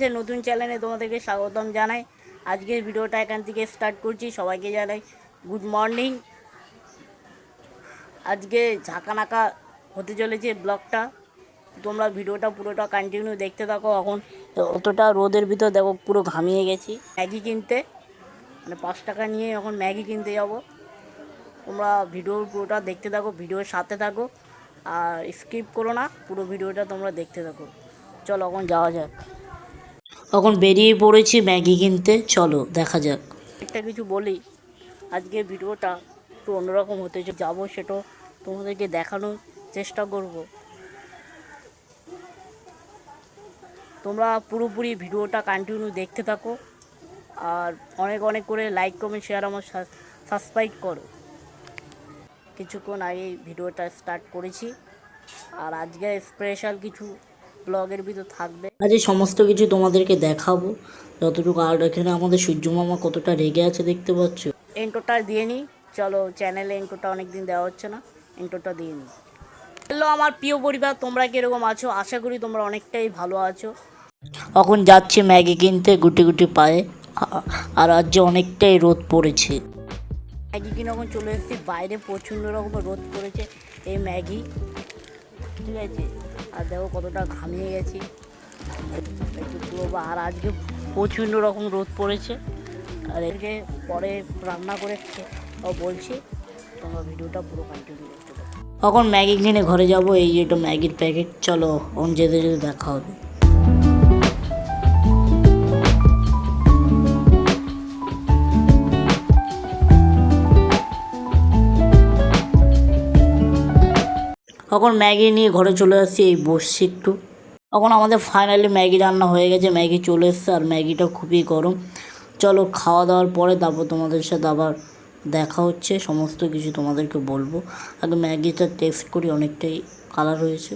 যে নতুন চ্যানেলে তোমাদেরকে স্বাগতম জানাই। আজকের ভিডিওটা এখান থেকে স্টার্ট করছি, সবাইকে জানাই গুড মর্নিং আজকে ঝাঁকানাকা হতে চলেছে ব্লগটা। তোমরা ভিডিওটা পুরোটা কন্টিনিউ দেখতে থাকো এখন। অতটা রোদের ভিতর দেখো, পুরো ঘামিয়ে গেছি। ম্যাগি কিনতে মানে পাঁচ টাকা নিয়ে এখন ম্যাগি কিনতে যাব। তোমরা ভিডিওর পুরোটা দেখতে থাকো, ভিডিওর সাথে থাকো। আর স্কিপ করো না, পুরো ভিডিওটা তোমরা দেখতে থাকো। চলো এখন যাওয়া যাক। এখন বেরিয়ে পড়েছি ম্যাগি কিনতে। চলো, দেখা যাক। একটা কিছু বলি। আজকে ভিডিওটা একটু অন্যরকম হতে যাব সেটা তোমাদেরকে দেখানোর চেষ্টা করব। তোমরা পুরোপুরি ভিডিওটা কন্টিনিউ দেখতে থাকো আর অনেক অনেক করে লাইক কমেন্ট শেয়ার আমার সাবস্ক্রাইব করো। কিছুক্ষণ আগে ভিডিওটা স্টার্ট করেছি। আর আজকে স্পেশাল কিছু ব্লগের ভিতর থাকবে। আজ এই সমস্ত কিছু তোমাদেরকে দেখাবো। যতটুকু আর এখানে আমাদের সূর্য মামা কতটা রেগে আছে দেখতে পাচ্ছ। এন্টোটা দিয়ে নিই চলো চ্যানেলে এন্টোটা অনেক দিন দেওয়া হচ্ছে না এন্টোটা দিয়ে নিই হ্যালো আমার প্রিয় পরিবার তোমরা কীরকম আছো? আশা করি তোমরা অনেকটাই ভালো আছো। এখন যাচ্ছে ম্যাগি কিনতে গুটি গুটি পায়ে। আর আজ যে অনেকটাই রোদ পড়েছে। ম্যাগি কিনে এখন চলে এসেছি বাইরে প্রচণ্ড রকম রোদ পড়েছে। এই ম্যাগি ঠিক আছে আর দেখো কতটা ঘামিয়ে গেছি। একটু ধোবো। আর আজকে প্রচণ্ড রকম রোদ পড়েছে। আর এদিকে পরে রান্না করে বলছি, তোমরা ভিডিওটা পুরো কন্টিনিউ দেখতে তখন এখন ম্যাগি কিনে ঘরে যাব, এই যে একটা ম্যাগির প্যাকেট। চলো অন যেতে যেতে দেখা হবে। এখন ম্যাগি নিয়ে ঘরে চলে আসছি, এই বসছি একটু। তখন আমাদের ফাইনালি ম্যাগি রান্না হয়ে গেছে, ম্যাগি চলে এসছে, আর ম্যাগিটা খুবই গরম। চলো খাওয়া দাওয়ার পরে তারপর তোমাদের সাথে আবার দেখা হচ্ছে, সমস্ত কিছু তোমাদেরকে বলব। আর ম্যাগিটা টেস্ট করি, অনেকটাই কালার হয়েছে।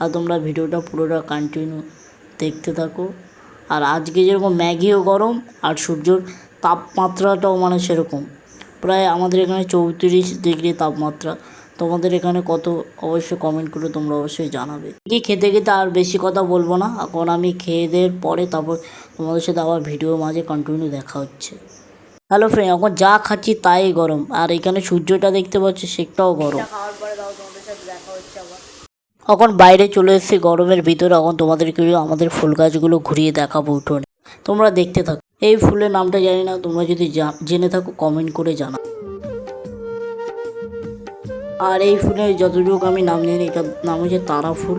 আর তোমরা ভিডিওটা পুরোটা কন্টিনিউ দেখতে থাকো। আর আজকে যেরকম ম্যাগিও গরম, আর সূর্যর তাপমাত্রাটাও মানে সেরকম। প্রায় আমাদের এখানে চৌত্রিশ ডিগ্রি তাপমাত্রা। তোমাদের এখানে কত অবশ্যই কমেন্ট করে তোমরা অবশ্যই জানাবে। কি খেতে খেতে আর বেশি কথা বলব না এখন আমি খেয়ে দেওয়ার পরে তারপর তোমাদের সাথে আবার ভিডিও মাঝে কন্টিনিউ দেখা হচ্ছে। হ্যালো ফ্রেন্ড এখন যা খাচ্ছি তাই গরম। আর এখানে সূর্যটা দেখতে পাচ্ছি সেটাও গরম। এখন বাইরে চলে এসেছি গরমের ভিতরে এখন তোমাদেরকে আমাদের ফুল গাছগুলো ঘুরিয়ে দেখাবো উঠোনে। তোমরা দেখতে থাকো। এই ফুলের নামটা জানি না তোমরা যদি জেনে থাকো কমেন্ট করে জানা আর এই ফুলের যতটুকু আমি নাম জানি এটা নাম হচ্ছে তারা ফুল।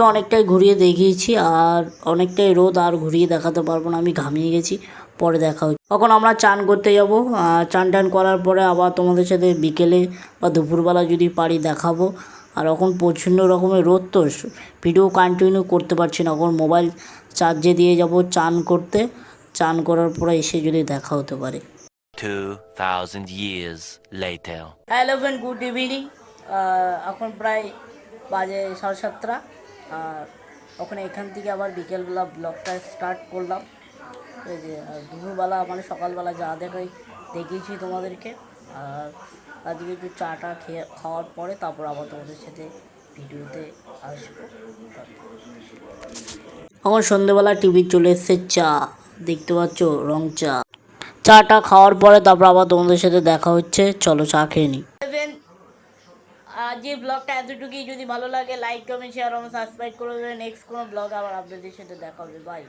আমাদেরকে অনেকটাই ঘুরিয়ে দেখিয়েছি আর অনেকটাই রোদ আর ঘুরিয়ে দেখাতে পারব না আমি ঘামিয়ে গেছি। পরে দেখা হচ্ছে। তখন আমরা চান করতে যাব চান টান করার পরে আবার তোমাদের সাথে বিকেলে বা দুপুরবেলা যদি পারি দেখাবো। আর এখন প্রচণ্ড রকমের রোদ তো ভিডিও কন্টিনিউ করতে পারছি না। এখন মোবাইল চার্জে দিয়ে যাব চান করতে। চান করার পরে এসে যদি দেখা হতে পারে। 2,000 years later. Hello friend good evening এখন প্রায় বাজে সাড়ে সাতটা। আর ওখানে এখান থেকে আবার বিকেলবেলা ব্লগটা স্টার্ট করলাম। এই যে দুপুরবেলা মানে সকালবেলা যা দেখাই দেখিয়েছি তোমাদেরকে। আর আজকে একটু চাটা খেয়ে খাওয়ার পরে তারপর আবার তোমাদের সাথে ভিডিওতে আসব। এখন সন্ধ্যেবেলা টিভি চলে এসছে, চা। দেখতে পাচ্ছ, রং চা। চাটা খাওয়ার পরে তারপর আবার তোমাদের সাথে দেখা হচ্ছে। চলো চা খেয়ে নিই এই ব্লগটা এতটুকুই। যদি ভালো লাগে লাইক কমেন্ট শেয়ার এবং সাবস্ক্রাইব করে দেবেন। নেক্সট কোনো ব্লগ আবার আপনাদের সাথে দেখা হবে। বাই